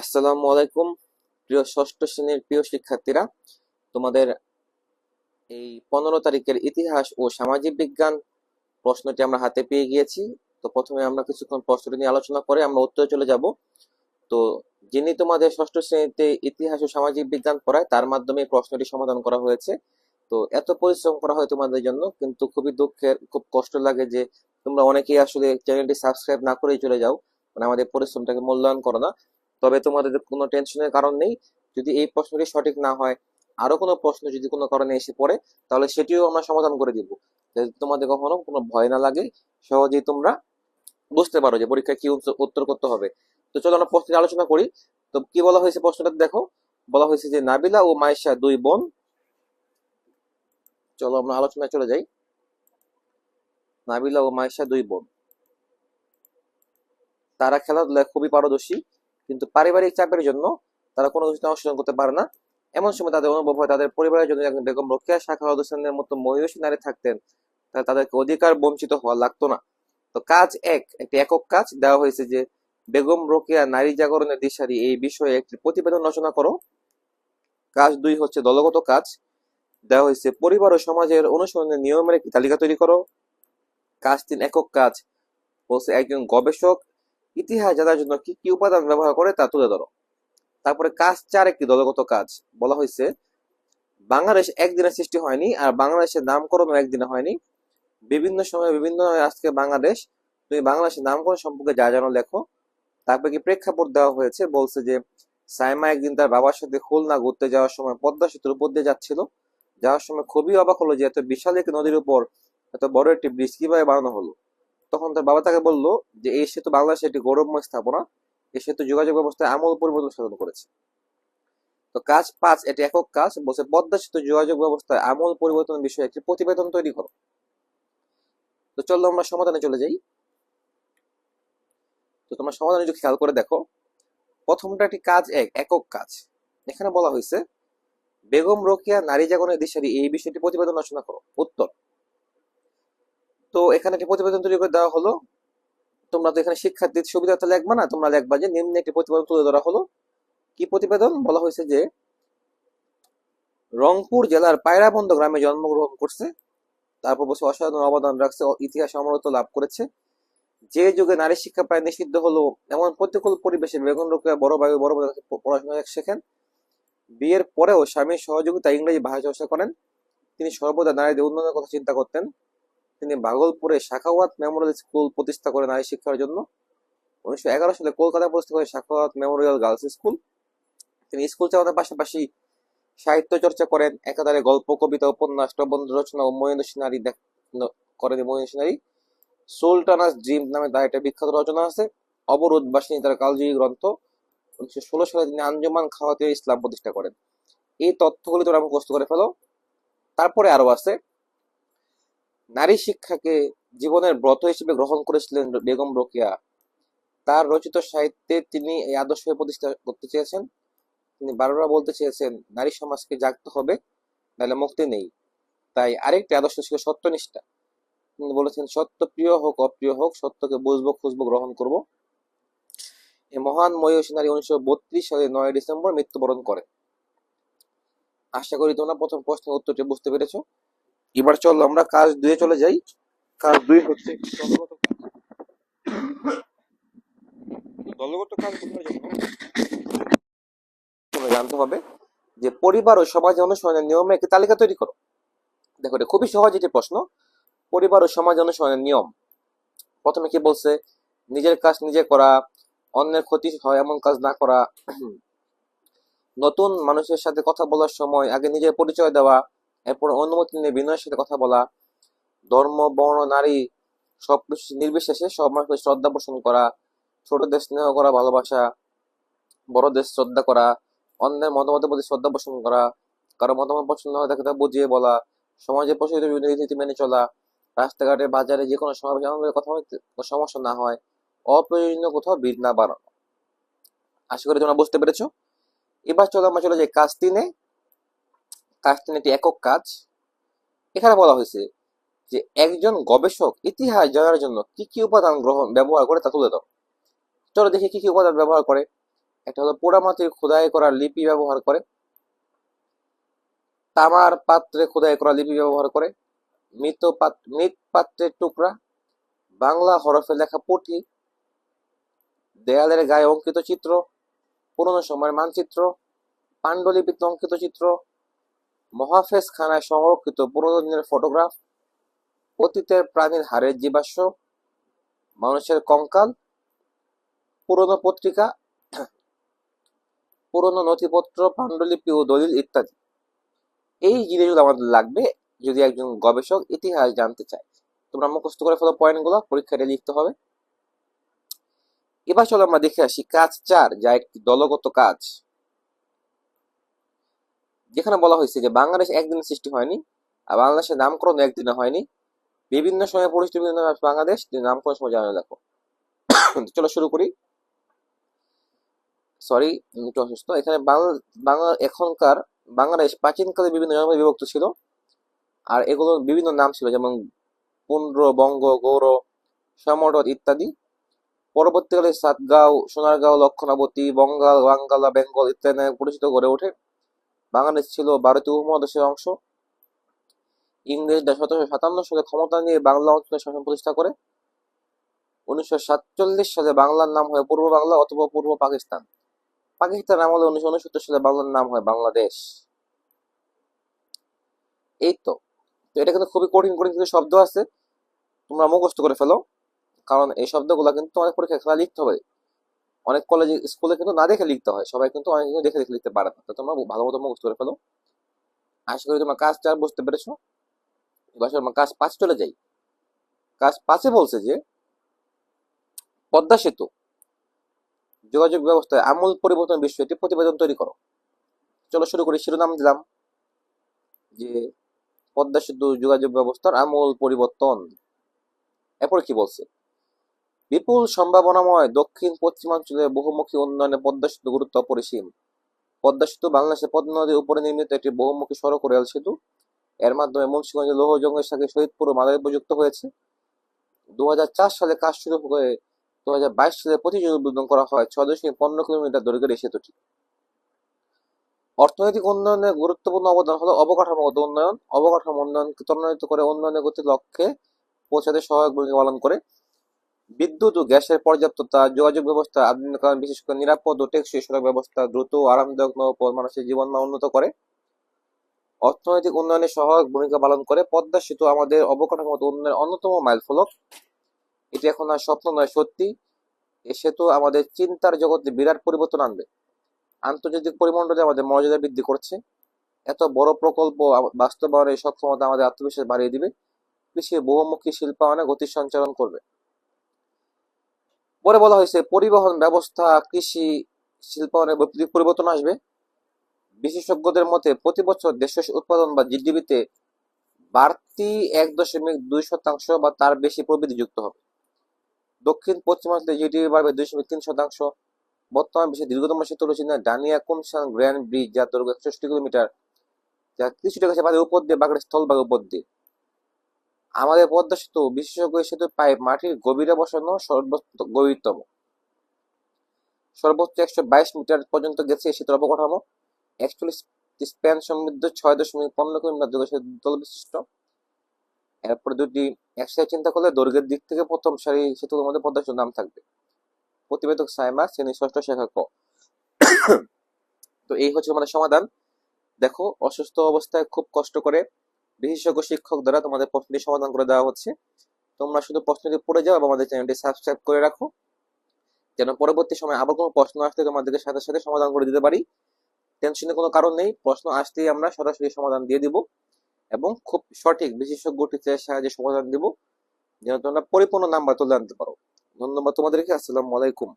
আসসালামু আলাইকুম, প্রিয় ষষ্ঠ শ্রেণির প্রিয় শিক্ষার্থীরা। তোমাদের এই পনেরো তারিখের ইতিহাস ও সামাজিক বিজ্ঞান প্রশ্নটি আমরা হাতে পেয়ে গিয়েছি। তো প্রথমে আমরা কিছুক্ষণ প্রশ্নটি নিয়ে আলোচনা করে আমরা উত্তরে চলে যাব। তো যিনি তোমাদের ষষ্ঠ শ্রেণীতে ইতিহাস ও সামাজিক বিজ্ঞান পড়ায়, তার মাধ্যমে প্রশ্নটি সমাধান করা হয়েছে। তো এত পরিশ্রম করা হয় তোমাদের জন্য, কিন্তু খুবই দুঃখের, খুব কষ্ট লাগে যে তোমরা অনেকেই আসলে চ্যানেলটি সাবস্ক্রাইব না করেই চলে যাও। মানে আমাদের পরিশ্রমটাকে মূল্যায়ন করো না। তবে তোমাদের কোনো টেনশনের কারণ নেই। যদি এই প্রশ্নটি সঠিক না হয়, আরও কোনো প্রশ্ন যদি কোনো কারণে এসে পড়ে, তাহলে সেটিও আমরা সমাধান করে দিব। তোমাদের কখনো কোনো ভয় না লাগে, সহজেই তোমরা বুঝতে পারো যে পরীক্ষায় কি উত্তর- করতে হবে। তো চলো আমরা প্রশ্নটি আলোচনা করি। তো কি বলা হয়েছে প্রশ্নটা দেখো? বলা হয়েছে যে নাবিলা ও মাইশা দুই বোন। চলো আমরা আলোচনায় চলে যাই। নাবিলা ও মাইশা দুই বোন। তারা খেলাধুলায় খুবই পারদর্শী। কিন্তু পারিবারিক চাপের জন্য তারা কোনো কিছুতে অংশগ্রহণ করতে পারে না। এমন সময় তাদের অনুভব হয়, তাদের পরিবারের জন্য একজন বেগম রোকেয়া শাখা হোসেনের মতো মহিষী নারী থাকতেন তাহলে তাদেরকে অধিকার বঞ্চিত হওয়া লাগতো না। তো কাজ এক, একটি একক কাজ দেওয়া হয়েছে যে বেগম রোকেয়া নারী জাগরণের দিশারি এই বিষয়ে একটি প্রতিবেদন রচনা করো। কাজ দুই হচ্ছে দলগত কাজ। দেওয়া হয়েছে, পরিবার ও সমাজের অনুসরণের নিয়মের একটি তালিকা তৈরি করো। কাজ তিন, একক কাজ। বলছে একজন গবেষক ইতিহাস জানার জন্য কি কি উপাদান ব্যবহার করে তা তুলে ধরো। তারপরে কাজ চার একটি দলগত কাজ। বলা হয়েছে, বাংলাদেশ একদিনে সৃষ্টি হয়নি আর বাংলাদেশের নামকরণও একদিনে হয়নি। বিভিন্ন সময় বিভিন্ন আজকে বাংলাদেশ। তুমি বাংলাদেশের নামকরণ সম্পর্কে যা জানো লেখো। তারপরে কি প্রেক্ষাপট দেওয়া হয়েছে? বলছে যে, সাইমা একদিন তার বাবার সাথে খুলনা ঘুরতে যাওয়ার সময় পদ্মা সেতুর উপর দিয়ে যাচ্ছিল। যাওয়ার সময় খুবই অবাক হলো যে এত বিশাল একটি নদীর উপর এত বড় একটি ব্রিজ কীভাবে বানানো হলো। তখন তার বাবা তাকে বলল যে, এই সেতু বাংলাদেশের একটি গৌরবময় স্থাপনা। এই সেতু যোগাযোগ ব্যবস্থায় আমূল পরিবর্তন সাধন করেছে। তো কাজ পাঁচ, এটি একক কাজ, বলছে, পদ্মা সেতু যোগাযোগ ব্যবস্থায় আমূল পরিবর্তন বিষয়ে একটি প্রতিবেদন তৈরি করো। তো চলো আমরা সমাধানে চলে যাই। তো তোমার সমাধানে যদি খেয়াল করে দেখো। প্রথমটা একটি কাজ এক, একক কাজ। এখানে বলা হয়েছে, বেগম রোকেয়া নারী জাগরণের দিশারি এই বিষয়টি প্রতিবেদন রচনা করো। উত্তর তো এখানে একটি প্রতিবেদন তৈরি করে দেওয়া হলো। তোমরা তো এখানে শিক্ষার্থীর সুবিধাতে লিখবা না, তোমরা লিখবা যে নিম্নে একটি প্রতিবেদন তুলে ধরা হলো। কি প্রতিবেদন? বলা হয়েছে যে রংপুর জেলার পায়রাবন্দ গ্রামে জন্মগ্রহণ করছে, তারপর বসে অসাধারণ অবদান রাখছে ইতিহাস অমরত্ব লাভ করেছে। যে যুগে নারী শিক্ষা প্রায় নিষিদ্ধ হলো, এমন প্রতিকূল পরিবেশে বেগুন রোকেয়া বড় ও বড় পড়াশোনা শেখেন। বিয়ের পরেও স্বামীর সহযোগিতা ইংরেজি ভাষা চর্চা করেন। তিনি সর্বদা নারীদের উন্নয়নের কথা চিন্তা করতেন। তিনি ভাগলপুরে শাখাওয়াত মেমোরিয়াল স্কুল প্রতিষ্ঠা করেন নারী শিক্ষার জন্য। উনিশশো এগারো সালে কলকাতা প্রতিষ্ঠা করেন শাখাওয়াত মেমোরিয়াল গার্লস স্কুল। তিনি স্কুল চালানোর পাশাপাশি সাহিত্য চর্চা করেন, একাধারে গল্প, কবিতা, উপন্যাস, প্রবন্ধ রচনা ও মহেন্দ্র সিনারি করেন মহেন্দ্র সিনারি সুলতানাস ড্রিম নামে তার একটা বিখ্যাত রচনা আছে, অবরোধ বাসিনী তার কালজয়ী গ্রন্থ। উনিশশো ষোলো সালে তিনি আঞ্জুমান খাওয়াতে ইসলাম প্রতিষ্ঠা করেন। এই তথ্যগুলি তোমরা মুখস্থ করে ফেলো। তারপরে আরও আছে। নারী শিক্ষাকে জীবনের ব্রত হিসেবে গ্রহণ করেছিলেন বেগম রোকেয়া। তার রচিত সাহিত্যে তিনি এই আদর্শ প্রতিষ্ঠা করতে চেয়েছেন। তিনি বারবার বলতে চেয়েছেন, নারী সমাজকে জাগতে হবে, নাহলে মুক্তি নেই। তাই আরেকটি আদর্শ ছিল সত্যনিষ্ঠা। তিনি বলেছেন, সত্য প্রিয় হোক, অপ্রিয় হোক, সত্যকে বুঝব, খুঁজবো, গ্রহণ করব। এই মহান ময়ূষী নারী উনিশশো বত্রিশ সালে নয় ডিসেম্বর মৃত্যুবরণ করে। আশা করি তোমরা প্রথম প্রশ্নের উত্তরটি বুঝতে পেরেছ। এবার চলো, আমরা কাজ দুয়ে চলে যাই। কাজ দুই হচ্ছে দলগত দলগত কাজ জানতে হবে যে পরিবার ও সমাজ অনুসরণের নিয়মে একটি তালিকা তৈরি করো। দেখো, এটা খুবই সহজ একটি প্রশ্ন। পরিবার ও সমাজ অনুসরণের নিয়ম। প্রথমে কি বলছে, নিজের কাজ নিজে করা, অন্যের ক্ষতি হয় এমন কাজ না করা। নতুন মানুষের সাথে কথা বলার সময় আগে নিজের পরিচয় দেওয়া এরপর অনুমতি নিয়ে বিনয়ের সাথে কথা বলা, ধর্ম, বর্ণ, নারী সব কিছু নির্বিশেষে সব মানুষকে শ্রদ্ধা পোষণ করা, ছোটদের স্নেহ করা, ভালোবাসা, বড়দের শ্রদ্ধা করা, অন্যের মতামতের প্রতি শ্রদ্ধা পোষণ করা, কারও মতামত পছন্দ হয় তাকে বুঝিয়ে বলা, সমাজে প্রচলিত বিভিন্ন রীতিনীতি মেনে চলা, রাস্তাঘাটে, বাজারে যে কোনো সমাবেশ কথা সমস্যা না হয়, অপ্রয়োজনীয় কোথাও ভিড় না বাড়ানো। আশা করি তোমরা বুঝতে পেরেছ। এবার চলো আমরা চলে যাই কাজ তিনে। একটি একক কাজ। এখানে বলা হয়েছে যে একজন গবেষক ইতিহাস জানার জন্য কি কি উপাদান গ্রহণ, ব্যবহার করে তা তুলে দাও। চলো দেখি কি কি উপাদান ব্যবহার করে। একটা হলো পোড়ামাটির খোদাই করা লিপি ব্যবহার করে। তামার পাত্রে খোদাই করা লিপি ব্যবহার করে। মৃত মৃৎ পাত্রের টুকরা। বাংলা হরফে লেখা পুঁথি দেয়ালের গায়ে অঙ্কিত চিত্র। পুরনো সময়ের মানচিত্র। পাণ্ডুলিপিতে অঙ্কিত চিত্র। মহাফেজ খানায় সংরক্ষিত পুরোনো দিনের ফটোগ্রাফ, অতীতের প্রাণীর হারের জীবাশ্ম, মানুষের কঙ্কাল, পুরনো পত্রিকা, পুরনো নথিপত্র, পাণ্ডুলিপি ও দলিল ইত্যাদি। এই জিনিসগুলো আমাদের লাগবে যদি একজন গবেষক ইতিহাস জানতে চায়। তোমরা মুখস্থ করে ফেলো পয়েন্টগুলো পরীক্ষাটা লিখতে হবে। এবার চলো আমরা দেখে আসি কাজ চার, যা একটি দলগত কাজ। যেখানে বলা হয়েছে যে বাংলাদেশ একদিনে সৃষ্টি হয়নি, আর বাংলাদেশের নামকরণ একদিনে হয়নি। বিভিন্ন সময় পরিচিত বাংলাদেশ নামকরণ সময় জানা দেখো চলো শুরু করি। সরি একটু অসুস্থ। এখানে বাংলা বাংলা, এখনকার বাংলাদেশ প্রাচীনকালে বিভিন্ন জনপদে বিভক্ত ছিল, আর এগুলোর বিভিন্ন নাম ছিল, যেমন পুন্ড্র, বঙ্গ গৌর সমরদ ইত্যাদি। পরবর্তীকালে সাতগাঁও, সোনারগাঁও, লক্ষণাবতী, বঙ্গাল বাঙ্গালা বেঙ্গল ইত্যাদি পরিচিত গড়ে ওঠে। বাংলাদেশ ছিল ভারতীয় উপমহাদেশের অংশ। ইংরেজরা সতেরোশো সাতান্ন সালে ক্ষমতা নিয়ে বাংলা অঞ্চলে শাসন প্রতিষ্ঠা করে। উনিশশো সাতচল্লিশ সালে বাংলার নাম হয় পূর্ব বাংলা অথবা পূর্ব পাকিস্তান। পাকিস্তান আমলে উনিশশো উনসত্তর সালে বাংলার নাম হয় বাংলাদেশ। এই তো এটা কিন্তু খুবই কঠিন কঠিন কিছু শব্দ আছে। তোমরা মুখস্থ করে ফেলো, কারণ এই শব্দগুলো কিন্তু তোমাদের পরীক্ষা খেলা লিখতে হবে। অনেক কলেজে স্কুলে কিন্তু না দেখে লিখতে হয়। সবাই কিন্তু অনেক দেখে দেখে লিখতে পারে না। তোমরা ভালো মতো মুখস্থ করে ফেলো। আশা করি তোমার কাজ চার বুঝতে পেরেছ। এবার আমরা কাজ পাঁচ চলে যাই। কাজ পাঁচে বলছে যে, পদ্মা সেতু। যোগাযোগ ব্যবস্থায় আমূল পরিবর্তন বিষয়ে একটি প্রতিবেদন তৈরি করো। চলো শুরু করি, শিরোনাম দিলাম। যে, পদ্মা সেতু যোগাযোগ ব্যবস্থার আমূল পরিবর্তন। এরপর কি বলছে? বিপুল সম্ভাবনাময় দক্ষিণ পশ্চিমাঞ্চলে বহুমুখী উন্নয়নে পদ্মা সেতু গুরুত্ব অপরিসীম। পদ্মা সেতু বাংলাদেশের পদ্মা নদীর উপরে নির্মিত একটি বহুমুখী সড়ক রেল সেতু এর মাধ্যমে মুন্সিগঞ্জের লৌহজঙ্গের সাথে শহীদপুর ও মাদারীপুর হয়েছে। দুহাজার চার সালে কাজ শুরু হয়ে দু সালে প্রতিযোগী উদ্বোধন করা হয় ছয় দশমিক পনেরো কিলোমিটার দৈর্ঘ্যের এই সেতুটি। অর্থনৈতিক উন্নয়নের গুরুত্বপূর্ণ অবদান হলো অবকাঠামোগত উন্নয়ন। অবকাঠামো উন্নয়নকে ত্বরান্বিত করে উন্নয়নের গতির লক্ষ্যে পৌঁছাতে সহায়ক ভূমিকা পালন করে। বিদ্যুৎ ও গ্যাসের পর্যাপ্ততা, যোগাযোগ ব্যবস্থা আধুনিকায়ন বিশেষ করে নিরাপদ ও টেকসই সড়ক ব্যবস্থা দ্রুত ও আরামদায়ক নৌপথ মানুষের জীবনমান উন্নত করে। অর্থনৈতিক উন্নয়নে সহায়ক ভূমিকা পালন করে। পদ্মা সেতু আমাদের অবকাঠামোগত উন্নয়নের অন্যতম মাইলফলক। এটি এখন আর স্বপ্ন নয়, সত্যি। এ সেতু আমাদের চিন্তার জগতে বিরাট পরিবর্তন আনবে। আন্তর্জাতিক পরিমণ্ডলে আমাদের মর্যাদা বৃদ্ধি করছে। এত বড় প্রকল্প বাস্তবায়নের সক্ষমতা আমাদের আত্মবিশ্বাস বাড়িয়ে দিবে। কৃষির বহুমুখী শিল্পায়নে গতি সঞ্চালন করবে। পরে বলা হয়েছে, পরিবহন ব্যবস্থা, কৃষি শিল্পায়নে বৈপ্লবিক পরিবর্তন আসবে। বিশেষজ্ঞদের মতে, প্রতি বছর দেশের উৎপাদন বা জিডিপিতে বাড়তি এক দশমিক দুই শতাংশ বা তার বেশি প্রবৃদ্ধি যুক্ত হবে। দক্ষিণ পশ্চিমাঞ্চলে জিডিপি বাড়বে দুই দশমিক তিন শতাংশ। বর্তমান বিশ্বের দীর্ঘতম সেতু হলো চীনের ডানিয়া কুমসান গ্র্যান্ড ব্রিজ, যার দৈর্ঘ্য একষট্টি কিলোমিটার, যা কিছুটা গেছে বাদের উপর দিয়ে বাগের স্থলভাগের উপর দিয়ে। আমাদের পদ্মা সেতু, বিশেষজ্ঞ সেতু পাইপ মাটির গভীরে বসানো সর্বোচ্চ গভীরতম। সর্বোচ্চ একশো বাইশ মিটার পর্যন্ত গেছে এই সেতুর অবকাঠামো। একচল্লিশ স্প্যান সমৃদ্ধ ছয় দশমিক পনেরো কিলোমিটার দৈর্ঘ্য সেতু তল বিশিষ্ট। এরপরে দুটি একসাথে চিন্তা করলে দৈর্ঘ্যের দিক থেকে প্রথম সারি সেতুর মধ্যে পদ্মা সেতুর নাম থাকবে। প্রতিবেদক সাইমা, শ্রেণি ষষ্ঠ শাখা ক। তো এই হচ্ছে আমাদের সমাধান। দেখো, অসুস্থ অবস্থায় খুব কষ্ট করে বিশেষজ্ঞ শিক্ষক দ্বারা তোমাদের প্রশ্নটি সমাধান করে দেওয়া হচ্ছে। তোমরা শুধু প্রশ্নটি পড়ে যাও এবং আমাদের চ্যানেলটি সাবস্ক্রাইব করে রাখো। যেন পরবর্তী সময় আবার কোনো প্রশ্ন আসলে তোমাদেরকে সাথে সাথে সমাধান করে দিতে পারি। টেনশনের কোনো কারণ নেই, প্রশ্ন আসতেই আমরা সরাসরি সমাধান দিয়ে দিব এবং খুব সঠিক বিশেষজ্ঞ টিচারের সাহায্যে সমাধান দিব। যেন তোমরা পরিপূর্ণ নাম্বার তুলে আনতে পারো। ধন্যবাদ তোমাদেরকে, আসসালামু আলাইকুম।